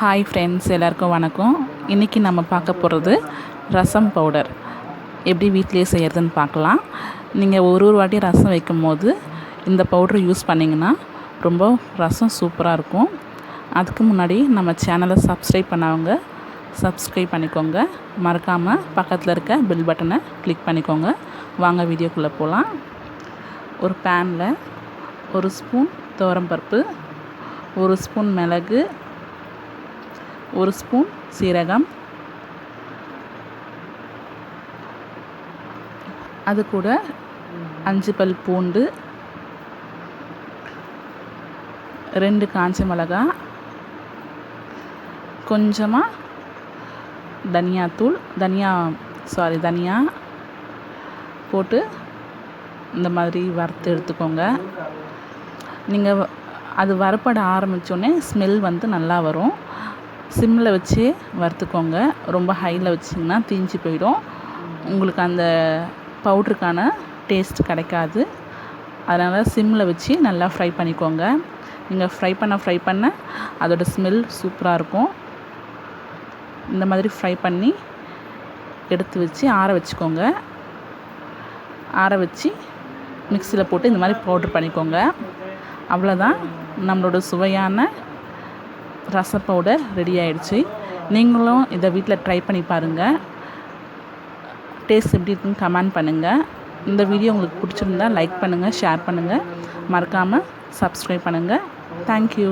Hi friends எல்லாருக்கும் வணக்கம். இன்றைக்கி நம்ம பார்க்க போகிறது ரசம் பவுடர் எப்படி வீட்டிலேயே செய்கிறதுன்னு பார்க்கலாம். நீங்கள் ஒரு ஒரு வாட்டி ரசம் வைக்கும் போது இந்த பவுடர் யூஸ் பண்ணிங்கன்னா ரொம்ப ரசம் சூப்பராக இருக்கும். அதுக்கு முன்னாடி நம்ம சேனலை சப்ஸ்கிரைப் பண்ணவங்க சப்ஸ்கிரைப் பண்ணிக்கோங்க. மறக்காமல் பக்கத்தில் இருக்க பெல் பட்டனை கிளிக் பண்ணிக்கோங்க. வாங்க வீடியோக்குள்ளே போகலாம் ஒரு பேனில் ஒரு ஸ்பூன் துவரம்பருப்பு ஒரு ஸ்பூன் மிளகு ஒரு ஸ்பூன் சீரகம். அது கூட அஞ்சு பல் பூண்டு ரெண்டு காஞ்ச மிளகா கொஞ்சமாக தனியாத்தூள் தனியா சாரி தனியா போட்டு இந்த மாதிரி வறுத்து எடுத்துக்கோங்க. நீங்கள் அது வறுப்பட ஆரம்பித்தோடனே ஸ்மெல் வந்து நல்லா வரும். சிம்மில் வச்சு வறுத்துக்கோங்க. ரொம்ப ஹையில் வச்சிங்கன்னா தீஞ்சு போயிடும். உங்களுக்கு அந்த பவுட்ருக்கான டேஸ்ட் கிடைக்காது. அதனால் சிம்மில் வச்சு நல்லா ஃப்ரை பண்ணிக்கோங்க. நீங்கள் ஃப்ரை பண்ண ஃப்ரை பண்ண அதோடய ஸ்மெல் சூப்பராக இருக்கும். இந்த மாதிரி ஃப்ரை பண்ணி எடுத்து வச்சு ஆற வச்சுக்கோங்க. ஆற வச்சு மிக்சியில் போட்டு இந்த மாதிரி பவுட்ரு பண்ணிக்கோங்க. அவ்வளோதான் நம்மளோட சுவையான ரச பவுடர் ரெடி ஆயிடுச்சு. நீங்களும் இதை வீட்டில் ட்ரை பண்ணி பாருங்கள் டேஸ்ட் எப்படி இருக்குன்னு கமெண்ட் பண்ணுங்கள் இந்த வீடியோ உங்களுக்கு பிடிச்சிருந்தா லைக் பண்ணுங்கள் ஷேர் பண்ணுங்கள் மறக்காமல் சப்ஸ்கிரைப் பண்ணுங்கள் தேங்க்யூ